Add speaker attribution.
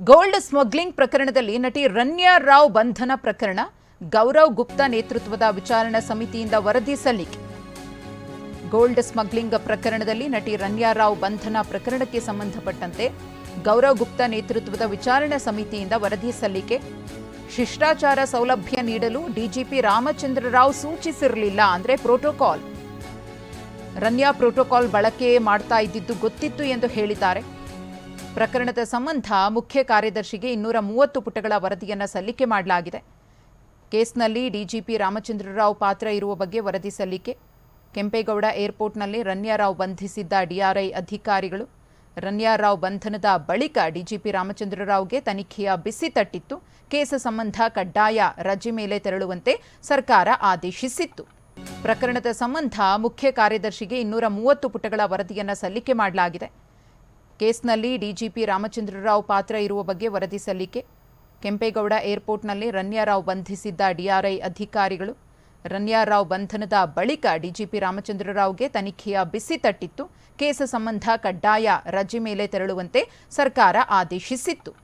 Speaker 1: Gold smuggling ಪ್ರಕರಣದಲ್ಲಿ ನಟಿ ರನ್ಯಾ ರಾವ್ ಬಂಧನ ಪ್ರಕರಣ, ಗೌರವ್ ಗುಪ್ತಾ ನೇತೃತ್ವದ ವಿಚಾರಣಾ ಸಮಿತಿಯಿಂದ ವರದಿ ಸಲ್ಲಿಕೆ. ಗೋಲ್ಡ್ ಸ್ಮಗ್ಲಿಂಗ್ ಪ್ರಕರಣದಲ್ಲಿ ನಟಿ ರನ್ಯಾ ರಾವ್ ಬಂಧನ ಪ್ರಕರಣಕ್ಕೆ ಸಂಬಂಧಪಟ್ಟಂತೆ ಗೌರವ್ ಗುಪ್ತಾ ನೇತೃತ್ವದ ವಿಚಾರಣಾ ಸಮಿತಿಯಿಂದ ವರದಿ ಸಲ್ಲಿಕೆ. ಶಿಷ್ಟಾಚಾರ ಸೌಲಭ್ಯ ನೀಡಲು ಡಿಜಿಪಿ ರಾಮಚಂದ್ರ ರಾವ್ ಸೂಚಿಸಿರಲಿಲ್ಲ ಅಂದರೆ ಪ್ರೋಟೋಕಾಲ್. ರನ್ಯಾ ಪ್ರೋಟೋಕಾಲ್ ಬಳಕೆ ಮಾಡ್ತಾ ಇದ್ದಿದ್ದು ಗೊತ್ತಿತ್ತು ಎಂದು ಹೇಳಿದ್ದಾರೆ. ಪ್ರಕರಣದ ಸಂಬಂಧ ಮುಖ್ಯ ಕಾರ್ಯದರ್ಶಿಗೆ ಇನ್ನೂರ ಮೂವತ್ತು ಪುಟಗಳ ವರದಿಯನ್ನು ಸಲ್ಲಿಕೆ ಮಾಡಲಾಗಿದೆ. ಕೇಸ್ನಲ್ಲಿ ಡಿಜಿಪಿ ರಾಮಚಂದ್ರರಾವ್ ಪಾತ್ರ ಇರುವ ಬಗ್ಗೆ ವರದಿ ಸಲ್ಲಿಕೆ. ಕೆಂಪೇಗೌಡ ಏರ್ಪೋರ್ಟ್ನಲ್ಲಿ ರನ್ಯಾರಾವ್ ಬಂಧಿಸಿದ್ದ ಡಿಆರ್ಐ ಅಧಿಕಾರಿಗಳು. ರನ್ಯಾರಾವ್ ಬಂಧನದ ಬಳಿಕ ಡಿಜಿಪಿ ರಾಮಚಂದ್ರರಾವ್ಗೆ ತನಿಖೆಯ ಬಿಸಿ ತಟ್ಟಿತ್ತು. ಕೇಸ್ ಸಂಬಂಧ ಕಡ್ಡಾಯ ರಜೆ ಮೇಲೆ ತೆರಳುವಂತೆ ಸರ್ಕಾರ ಆದೇಶಿಸಿತ್ತು. ಪ್ರಕರಣದ ಸಂಬಂಧ ಮುಖ್ಯ ಕಾರ್ಯದರ್ಶಿಗೆ ಇನ್ನೂರ ಮೂವತ್ತು ಪುಟಗಳ ವರದಿಯನ್ನು ಸಲ್ಲಿಕೆ ಮಾಡಲಾಗಿದೆ. ಕೇಸ್ನಲ್ಲಿ ಡಿಜಿಪಿ ರಾಮಚಂದ್ರರಾವ್ ಪಾತ್ರ ಇರುವ ಬಗ್ಗೆ ವರದಿ ಸಲ್ಲಿಕೆ. ಕೆಂಪೇಗೌಡ ಏರ್ಪೋರ್ಟ್ನಲ್ಲಿ ರನ್ಯಾರಾವ್ ಬಂಧಿಸಿದ್ದ ಡಿಆರ್ಐ ಅಧಿಕಾರಿಗಳು. ರನ್ಯಾರಾವ್ ಬಂಧನದ ಬಳಿಕ ಡಿಜಿಪಿ ರಾಮಚಂದ್ರರಾವ್ಗೆ ತನಿಖೆಯ ಬಿಸಿ ತಟ್ಟಿತ್ತು. ಕೇಸ್ ಸಂಬಂಧ ಕಡ್ಡಾಯ ರಜೆ ಮೇಲೆ ತೆರಳುವಂತೆ ಸರ್ಕಾರ ಆದೇಶಿಸಿತ್ತು.